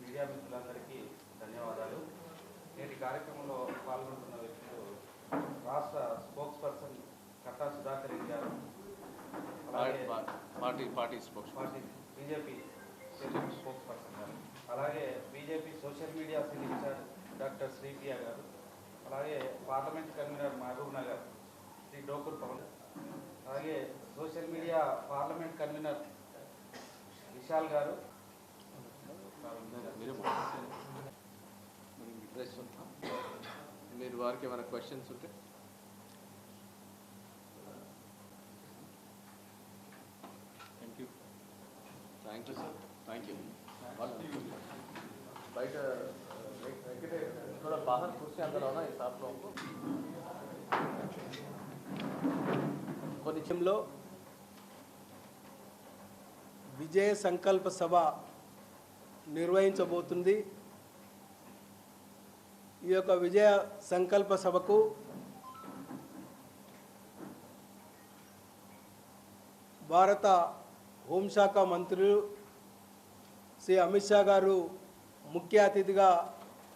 Media మిత్రులందరికీ ధన్యవాదాలు నేటి కార్యక్రమంలో పాల్గొంటున్న వ్యక్తులు రాష్ట్ర spokesperson Katta Sudhakar Reddy party party spokes party BJP spokesperson గారు. అలాగే BJP social media cell incharge doctor Sripriya గారు అలాగే పార్లమెంట్ కన్వీనర్ మహబూబ్ నగర్ శ్రీ డోకూర్ పవన్ అలాగే social media parliament convener Vishal గారు. మీరు మీరు వారికి ఏమైనా క్వశ్చన్స్ ఉంటే. Thank you thank you sir thank you బయట थोड़ा बाहर कुर्सी अंदर होना इस आप लोगों को కొన్ని విషయంలో విజయ సంకల్ప సభ నిర్వహించబోతుంది ఈ యొక్క విజయ సంకల్ప సభకు భారత హోంశాఖ మంత్రులు శ్రీ అమిత్ షా గారు ముఖ్య అతిథిగా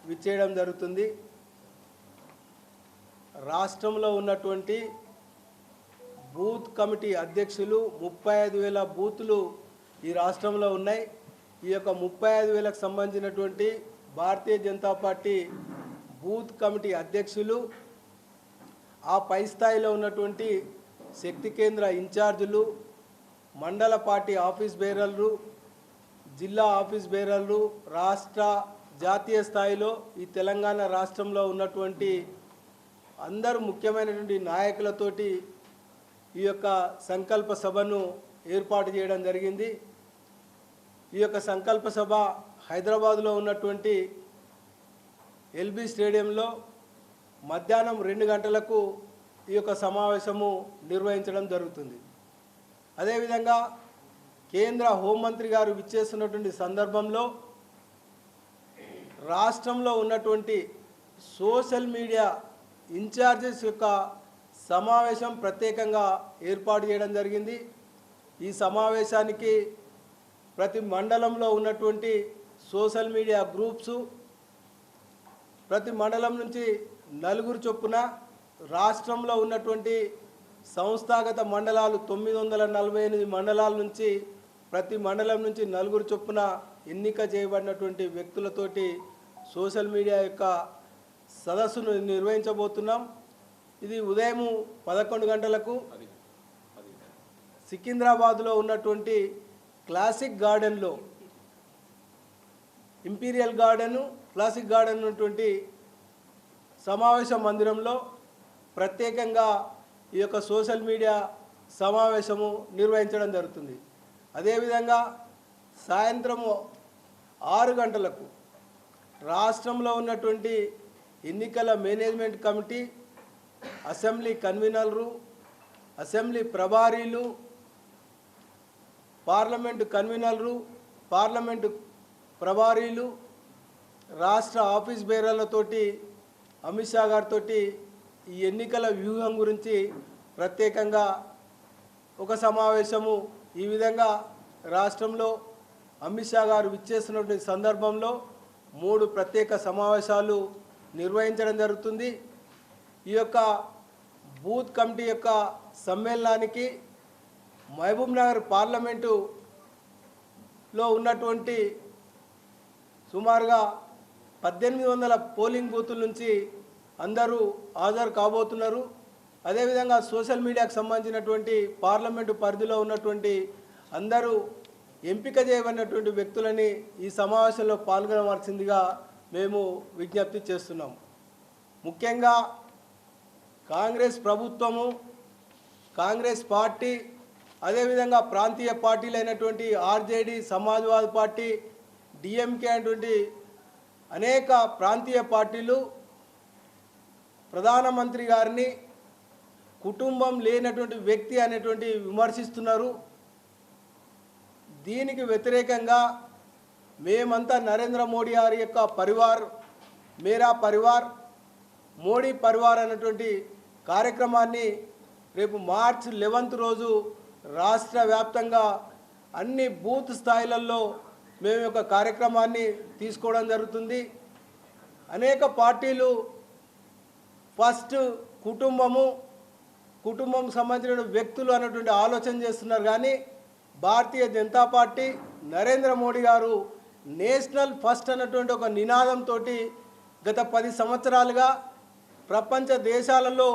విచ్చేయడం జరుగుతుంది. రాష్ట్రంలో ఉన్నటువంటి బూత్ కమిటీ అధ్యక్షులు ముప్పై ఐదు వేల బూతులు ఈ రాష్ట్రంలో ఉన్నాయి. ఈ యొక్క ముప్పై ఐదు వేలకు సంబంధించినటువంటి Bharatiya Janata party booth committee అధ్యక్షులు ఆ పై స్థాయిలో ఉన్నటువంటి శక్తి కేంద్ర ఇన్ఛార్జీలు మండల పార్టీ ఆఫీస్ బేరర్లు జిల్లా ఆఫీస్ బేరర్లు రాష్ట్ర జాతీయ స్థాయిలో ఈ తెలంగాణ రాష్ట్రంలో ఉన్నటువంటి అందరూ ముఖ్యమైనటువంటి నాయకులతోటి ఈ యొక్క సంకల్ప సభను ఏర్పాటు చేయడం జరిగింది. ఈ యొక్క సంకల్ప సభ హైదరాబాదులో ఉన్నటువంటి ఎల్బీ స్టేడియంలో మధ్యాహ్నం రెండు గంటలకు ఈ యొక్క సమావేశము నిర్వహించడం జరుగుతుంది. అదేవిధంగా కేంద్ర హోంమంత్రి గారు విచ్చేస్తున్నటువంటి సందర్భంలో రాష్ట్రంలో ఉన్నటువంటి సోషల్ మీడియా ఇన్ఛార్జెస్ యొక్క సమావేశం ప్రత్యేకంగా ఏర్పాటు చేయడం జరిగింది. ఈ సమావేశానికి ప్రతి మండలంలో ఉన్నటువంటి సోషల్ మీడియా గ్రూప్సు ప్రతి మండలం నుంచి నలుగురు చొప్పున రాష్ట్రంలో ఉన్నటువంటి సంస్థాగత మండలాలు తొమ్మిది వందల నలభై ఎనిమిది మండలాల నుంచి ప్రతి మండలం నుంచి నలుగురు చొప్పున ఎన్నిక చేయబడినటువంటి వ్యక్తులతోటి సోషల్ మీడియా యొక్క సదస్సును నిర్వహించబోతున్నాం. ఇది ఉదయం పదకొండు గంటలకు సికింద్రాబాద్లో ఉన్నటువంటి క్లాసిక్ గార్డెన్లో ఇంపీరియల్ గార్డెను క్లాసిక్ గార్డెన్ ఉన్నటువంటి సమావేశ మందిరంలో ప్రత్యేకంగా ఈ యొక్క సోషల్ మీడియా సమావేశము నిర్వహించడం జరుగుతుంది. అదేవిధంగా సాయంత్రము ఆరు గంటలకు రాష్ట్రంలో ఉన్నటువంటి ఎన్నికల మేనేజ్మెంట్ కమిటీ అసెంబ్లీ కన్వీనర్లు అసెంబ్లీ ప్రభారీలు పార్లమెంటు కన్వీనర్లు పార్లమెంటు ప్రభారీలు రాష్ట్ర ఆఫీస్ బేరర్లతోటి అమిత్ షా గారితో ఈ ఎన్నికల వ్యూహం గురించి ప్రత్యేకంగా ఒక సమావేశము ఈ విధంగా రాష్ట్రంలో అమిత్ షా గారు విచ్చేస్తున్నటువంటి సందర్భంలో మూడు ప్రత్యేక సమావేశాలు నిర్వహించడం జరుగుతుంది. ఈ యొక్క బూత్ కమిటీ యొక్క సమ్మేళనానికి మహబూబ్ నగర్ పార్లమెంటులో ఉన్నటువంటి సుమారుగా పద్దెనిమిది వందల పోలింగ్ బూతుల నుంచి అందరూ హాజరు కాబోతున్నారు. అదేవిధంగా సోషల్ మీడియాకు సంబంధించినటువంటి పార్లమెంటు పరిధిలో ఉన్నటువంటి అందరూ ఎంపిక చేయబడినటువంటి వ్యక్తులని ఈ సమావేశంలో పాల్గొనవలసిందిగా మేము విజ్ఞప్తి చేస్తున్నాం. ముఖ్యంగా కాంగ్రెస్ ప్రభుత్వము కాంగ్రెస్ పార్టీ అదేవిధంగా ప్రాంతీయ పార్టీలైనటువంటి ఆర్జేడీ సమాజ్వాదీ పార్టీ డిఎంకే అనేటువంటి అనేక ప్రాంతీయ పార్టీలు ప్రధానమంత్రి గారిని కుటుంబం లేనటువంటి వ్యక్తి అనేటువంటి విమర్శిస్తున్నారు. దీనికి వ్యతిరేకంగా మేమంతా నరేంద్ర మోడీ గారి యొక్క పరివార్ మేరా పరివార్ మోడీ పరివార్ అనేటువంటి కార్యక్రమాన్ని రేపు మార్చ్ లెవెంత్ రోజు రాష్ట్ర వ్యాప్తంగా అన్ని బూత్ స్థాయిలలో మేము యొక్క కార్యక్రమాన్ని తీసుకోవడం జరుగుతుంది. అనేక పార్టీలు ఫస్ట్ కుటుంబము కుటుంబం సంబంధించిన వ్యక్తులు అన్నటువంటి ఆలోచన చేస్తున్నారు కానీ భారతీయ జనతా పార్టీ నరేంద్ర మోడీ గారు నేషనల్ ఫస్ట్ అన్నటువంటి ఒక నినాదంతో గత పది సంవత్సరాలుగా ప్రపంచ దేశాలలో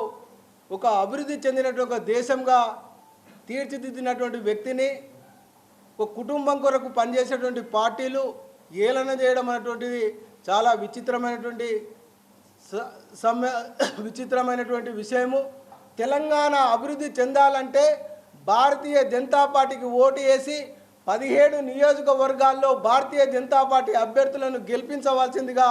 ఒక అభివృద్ధి చెందినటువంటి ఒక దేశంగా తీర్చిదిద్దినటువంటి వ్యక్తిని ఒక కుటుంబం కొరకు పనిచేసేటువంటి పార్టీలు ఏలన చేయడం అనేటువంటిది చాలా విచిత్రమైనటువంటి స- సమ్య విచిత్రమైనటువంటి విషయము. తెలంగాణ అభివృద్ధి చెందాలంటే భారతీయ జనతా పార్టీకి ఓటు వేసి పదిహేడు నియోజకవర్గాల్లో భారతీయ జనతా పార్టీ అభ్యర్థులను గెలిపించవలసిందిగా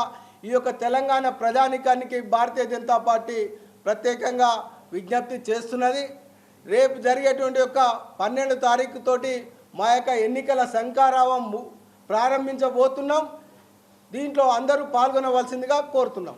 ఈ యొక్క తెలంగాణ ప్రజానికానికి భారతీయ జనతా పార్టీ ప్రత్యేకంగా విజ్ఞప్తి చేస్తున్నది. రేపు జరిగేటువంటి యొక్క పన్నెండు తారీఖుతోటి మా యొక్క ఎన్నికల శంకారావం ప్రారంభించబోతున్నాం. దీంట్లో అందరూ పాల్గొనవలసిందిగా కోరుతున్నాం.